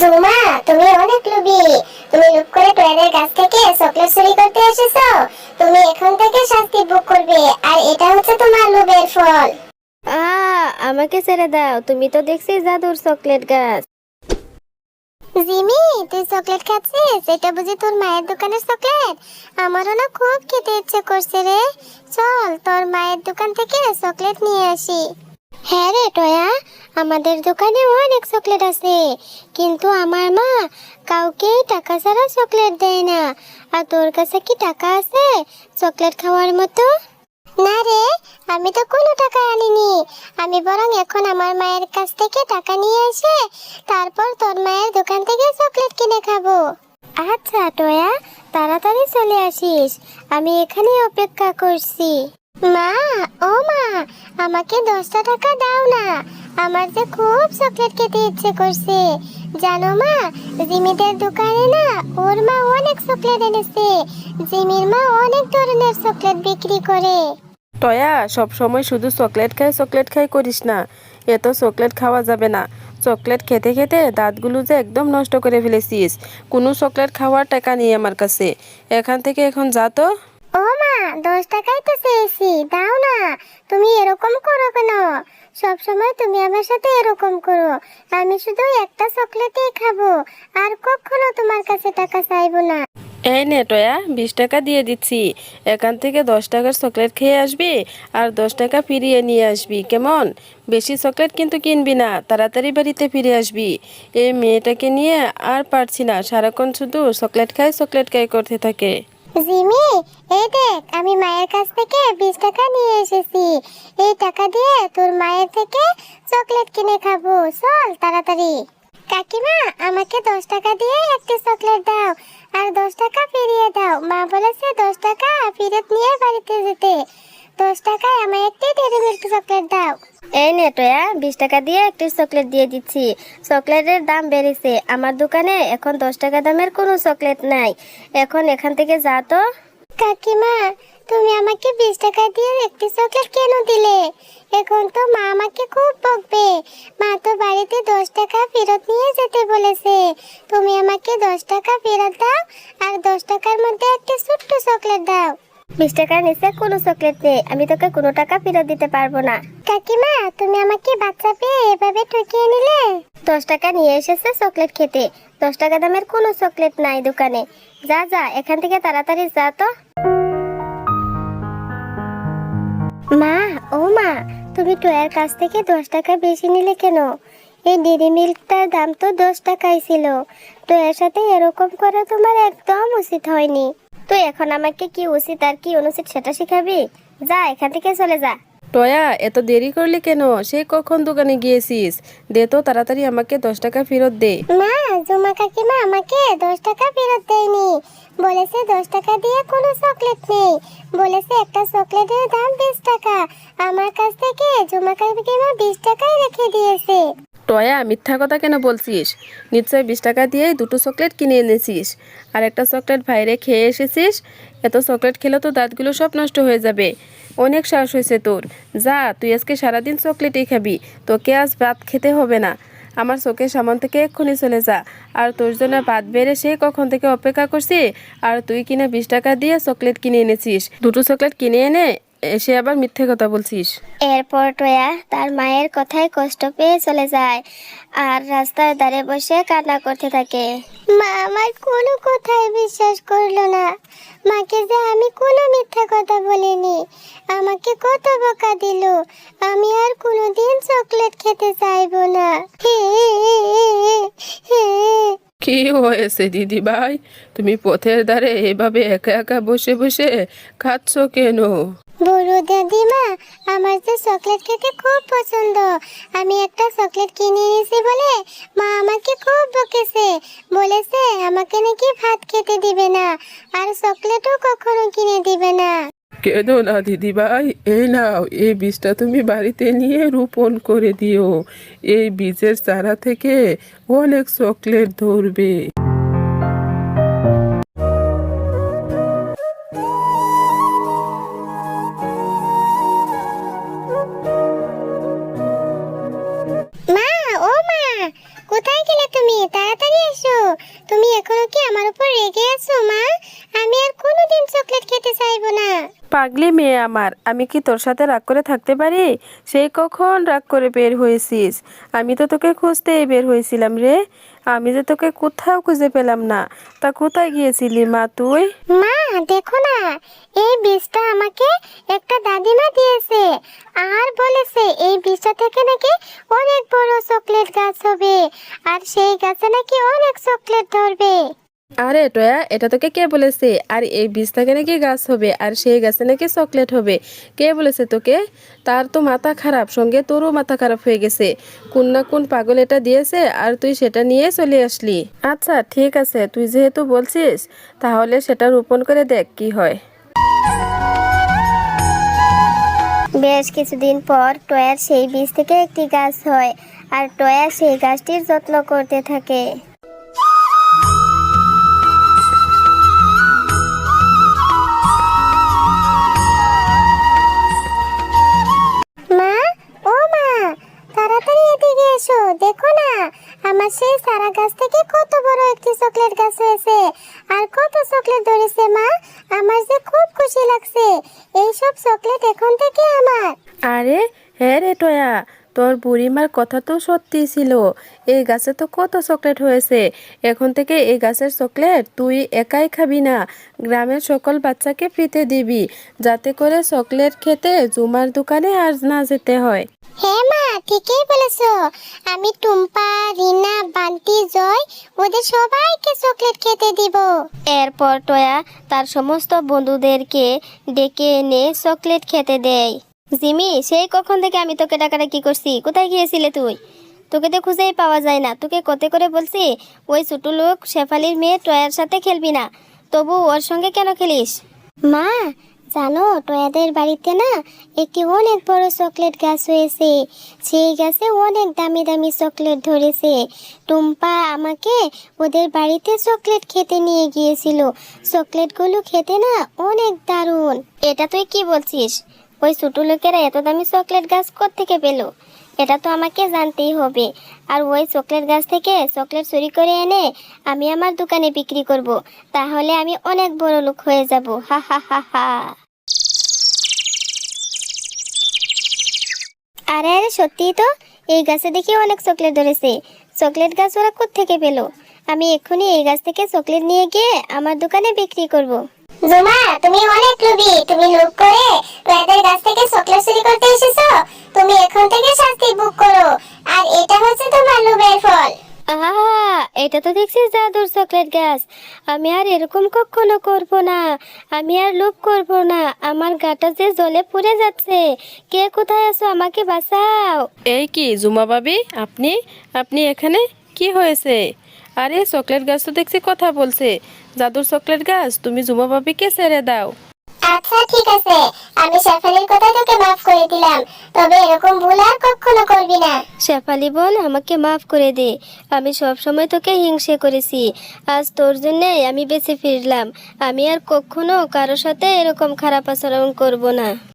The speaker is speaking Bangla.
জুমা তুমি অনেক লোভী। তুমি লুপ করে টয়েদের কাছ থেকে চকলেট চুরি করতে এসেছ। তুমি এখন থেকে শাস্তি ভোগ করবে আর এটা হচ্ছে তোমার লোভের ফল। আ আমাকে ছেড়ে দাও তুমি তো দেখছি জাদুর চকলেট গাছ। জিমি তুই চকলেট খাচ্ছিস? এটা বুঝি তোর মায়ের দোকানের চকলেট? আমারও না খুব খেতে ইচ্ছে করছে রে। চল তোর মায়ের দোকান থেকে চকলেট নিয়ে আসি। হ্যাঁ রে টয়া, আমাদের দোকানে অনেক চকলেট আছে, কিন্তু আমার মা কাউকেই টাকা ছাড়া চকলেট দেয় না। আর তোর কাছে কি টাকা আছে চকলেট খাওয়ার মতো? না রে, আমি তো কোনো টাকা আনিনি। আমি বরং এখন আমার মায়ের কাছ থেকে টাকা নিয়ে এসে তারপর তোর মায়ের দোকান থেকে চকলেট কিনে খাব। আচ্ছা টয়া, তাড়াতাড়ি চলে আসিস। আমি এখানে অপেক্ষা করছি। মা, ও মা, আমাকে দশটা টাকা দাও না। আমার যে খুব চকলেট খেতে ইচ্ছে করছে। জানো মা, জিমিদের দোকানে না ওর মা অনেক চকলেট এনেছে। জিমির মা অনেক ধরনের চকলেট বিক্রি করে। টয়া সব সময় শুধু চকলেট খাই চকলেট খাই করিস না। এত চকলেট খাওয়া যাবে না। চকলেট খেতে খেতে দাঁতগুলো যে একদম নষ্ট করে ফেলেছিস। কোনো চকলেট খাওয়ার টাকা নেই আমার কাছে। এখান থেকে এখন যা তো। দশ টাকাই তো চেয়েছি, দাও না। তুমি এরকম করো কেন? সব সময় তুমি আমার সাথে এরকম করো। আমি শুধু একটা চকলেটই খাব, আর কখনো তোমার কাছে টাকা চাইব না। এই নে টয়া, বিশ টাকা দিয়ে দিচ্ছি। এখান থেকে দশ টাকার চকলেট খেয়ে আসবি, আর দশ টাকা ফিরিয়ে নিয়ে আসবি, কেমন? বেশি চকলেট কিন্তু কিনবি না, তাড়াতাড়ি বাড়িতে ফিরে আসবি। এই মেয়েটাকে নিয়ে আর পারছি না, সারাক্ষণ শুধু চকলেট খাই চকলেট খাই করতে থাকে। জিমি, এই দেখ, আমি মায়ের কাছ থেকে বিশ টাকা নিয়ে এসেছি। এই টাকা দিয়ে তোর মায়ের থেকে চকলেট কিনে খাব। চল তাড়াতাড়ি। কাকিমা, আমাকে দশ টাকা দিয়ে একটি চকলেট দাও, আর দশ টাকা ফিরিয়ে দাও। মা বলেছে দশ টাকা ফেরত নিয়ে বাড়িতে যেতে। দশ টাকায় আমার একটি ডেরি টয়া বিশ টাকা দিয়ে একটি চকলেট দিয়ে দিচ্ছি। চকলেটের দাম বেড়েছে। আমার দোকানে এখন দশ টাকা দামের কোনো চকলেট নাই। এখন এখান থেকে যা তো। কাকিমা, তুমি আমাকে বিশ টাকা দিয়ে একটি চকলেট কেন দিলে? এখন তো মা আমাকে খুব বকবে। মা তো বাড়িতে দশ টাকা ফেরত নিয়ে যেতে বলেছে। তুমি আমাকে দশ টাকা ফেরত দাও আর দশ টাকার মধ্যে একটি ছোট্ট চকলেট দাও। বিশ টাকার নিচে কোনো চকলেট নেই। আমি তোকে কোনো টাকা ফেরত দিতে পারব না। কাকিমা তুমি আমাকে বাচ্চা পেয়ে এভাবে ঠকিয়ে নিলে? দশ টাকা নিয়ে এসেছে চকলেট খেতে। দশ টাকা দামের কোনো চকলেট নাই দোকানে। যা যা এখান থেকে তাড়াতাড়ি যা তো। মা ও মা তুমি টয়ের কাছ থেকে দশ টাকা বেশি নিলে কেন? এই ডেরি মিল্কটার দাম তো দশ টাকাই ছিল। তো এর সাথে এরকম করা তোমার একদম উচিত হয়নি। তো এখন আমাকে কি উচিত আর কি অনুচিত সেটা শিখাবি? যা এখান থেকে চলে যা। টয়া এত দেরি করলি কেন? সে কখন দোকানে গিয়েছিস? দে তো তাড়াতাড়ি আমাকে দশ টাকা ফেরত দে। মা জুমা কাকিমা আমাকে দশ টাকা ফেরত দেয়নি। বলেছে দশ টাকা দিয়ে কোনো চকলেট নেই। বলেছে একটা চকলেটের দাম বিশ টাকা। আমার কাছ থেকে জুমা কাকিমা বিশ টাকাই রেখে দিয়েছে। টয়া, মিথ্যা কথা কেন বলছিস? নিশ্চয় বিশ টাকা দিয়েই দুটো চকলেট কিনে এনেছিস। আর একটা চকলেট বাইরে খেয়ে এসেছিস? এত চকলেট খেলে তো দাঁতগুলো সব নষ্ট হয়ে যাবে। অনেক সাহস হয়েছে তোর। যা, তুই আজকে সারাদিন চকলেটই খাবি। তোকে আজ ভাত খেতে হবে না। আমার চোখের সামন থেকে এক্ষুনি চলে যা। আর তোর জন্য ভাত বেড়ে সে কখন থেকে অপেক্ষা করছি? আর তুই কিনা বিশ টাকা দিয়ে চকলেট কিনে এনেছিস? দুটো চকলেট কিনে এনে এসে আবার মিথ্যে কথা বলছিস? এরপর টয়া তার মায়ের কথায় কষ্ট পেয়ে চলে যায় আর রাস্তার ধারে বসে কান্না করতে থাকে। মা আমার কোনো কথাই বিশ্বাস করল না। মাকে যে আমি কোনো মিথ্যা কথা বলিনি। আমাকে কত বকা দিল। আমি আর কোনোদিন চকলেট খেতে চাইব না। হে হে কি হয়েছে দিদি ভাই? তুমি পথের ধারে এভাবে একা একা বসে বসে খাচ্ছ কেন? বড় দাদিমা, আমার যে চকলেট খেতে খুব পছন্দ। আমি একটা চকলেট কিনে এনেছি বলে মা আমাকে খুব বকেছে। বলেছে, আমাকে নাকি ভাত খেতে দিবে না, আর চকলেটও কখনো কিনে দিবে না। কেন না দিদি ভাই এই নাও, এই বীজটা তুমি বাড়িতে নিয়ে রোপণ করে দিও। এই বীজের চারা থেকে অনেক চকলেট ধরবে। পাগলি মেয়ে আমার, আমি কি তোর সাথে রাগ করে থাকতে পারি? সেই কখন রাগ করে বের হয়েছিস? আমি তো তোকে খুঁজতেই বের হয়েছিলাম রে। আমি যে তোকে কোথাও খুঁজে পেলাম না। তা কোথায় গিয়েছিলি মা তুই? মা, দেখো না, এই বীজটা আমাকে একটা দাদিমা দিয়েছে। আর বলেছে, এই বীজটা থেকে নাকি অনেক বড় চকলেট গাছ হবে। আর সেই গাছে নাকি অনেক চকলেট ধরবে। আরে টয়া, এটা তোকে কে বলেছে? আর এই বীজ থেকে নাকি গাছ হবে, আর সেই গাছে নাকি চকলেট হবে। কে বলেছে তোকে? তার তো মাথা খারাপ, সঙ্গে তোরও মাথা খারাপ হয়ে গেছে। কোন না কোন পাগল এটা দিয়েছে, আর তুই সেটা নিয়ে চলে আসলি। আচ্ছা ঠিক আছে, তুই যেহেতু বলছিস, তাহলে সেটা রোপণ করে দেখ কি হয়। বেশ কিছুদিন পর টয়ার সেই বীজ থেকে একটি গাছ হয়, আর টয়া সেই গাছটির যত্ন করতে থাকে। এসো, দেখো না, আমার সেই সারা গাছ থেকে কত বড় একটি চকলেট গাছ হয়েছে। আর কত চকলেট ধরেছে মা? আমার যে খুব খুশি লাগছে। এই সব চকলেট এখন থেকে আমার। আরে হ্যাঁ রে টয়া তোর বুড়িমার কথা তো সত্যি ছিল। এই গাছে তো কত চকলেট হয়েছে। এখন থেকে এই গাছের চকলেট তুই একাই খাবি না। গ্রামের সকল বাচ্চাকে ফ্রিতে দিবি, যাতে করে চকলেট খেতে জুমার দোকানে আর না যেতে হয়। হ্যাঁ মা, ঠিকই বলেছ। আমি টুম্পা, রিনা, বান্টি, জয়, ওদের সবাইকে চকলেট খেতে দিব। এরপর টয়া তার সমস্ত বন্ধুদেরকে ডেকে এনে চকলেট খেতে দেয়। জিমি, সেই কখন থেকে আমি তোকে ডাকাটা কি করছি? কোথায় গিয়েছিলে তুই? তোকে তো খুঁজেই পাওয়া যায় না। তোকে কতে করে বলছি, ওই ছোট লোক শেফালির মেয়ে টয়ার সাথে খেলবি না। তবু ওর সঙ্গে কেন খেলিস? মা, জানো, টয়াদের বাড়িতে না একটি অনেক বড় চকলেট গাছ হয়েছে। সেই গাছে অনেক দামি দামি চকলেট ধরেছে। টুম্পা আমাকে ওদের বাড়িতে চকলেট খেতে নিয়ে গিয়েছিল। চকলেটগুলো খেতে না অনেক দারুণ। এটা তুই কি বলছিস? ওই ছোট লোকেরা এত দামি চকলেট গাছ থেকে পেল? এটা তো আমাকে জানতেই হবে। আর ওই চকলেট গাছ থেকে চকলেট চুরি করে এনে আমি আমার দোকানে বিক্রি করব। তাহলে আমি অনেক বড় লোক হয়ে যাব। হা হা হা হা। আরে আরে, সত্যিই তো? এই গাছে দেখি অনেক চকলেট ধরেছে। চকলেট গাছ ওরা থেকে পেল? আমি এক্ষুনি এই গাছ থেকে চকলেট নিয়ে গিয়ে আমার দোকানে বিক্রি করব। জুমা তুমি অনেক লোভী তুমি লোভ করে টয়াদের গাছ থেকে চকলেট চুরি করতে এসেছ। তুমি এখন থেকে শাস্তি বুক করো। আর এটা হচ্ছে তোমার লোভের ফল। আহা এটা তো দেখছি জাদুর চকলেট গাছ। আমি আর এরকম কখনো করব না। আমি আর লোভ করব না। আমার গাটা যে জলে পুড়ে যাচ্ছে। কে কোথায় আছো আমাকে বাঁচাও। এই কি জুমা বাবি আপনি? আপনি এখানে? কি হয়েছে? আরে চকলেট গাছ তো দেখছি কথা বলছে। জাদুর চকলেট গাছ তুমি জুমা বাবিকে ছেড়ে দাও। আচ্ছা ঠিক আছে। আমি শেফালির কথা তোকে মাফ করে দিলাম। তবে এরকম ভুল আর কখনো করবি না। শেফালি বোন আমাকে মাফ করে দে। আমি সব সময় তোকে হিংসে করেছি। আজ তোর জন্যই আমি বেঁচে ফিরলাম। আমি আর কখনো কারোর সাথে এরকম খারাপ আচরণ করব না।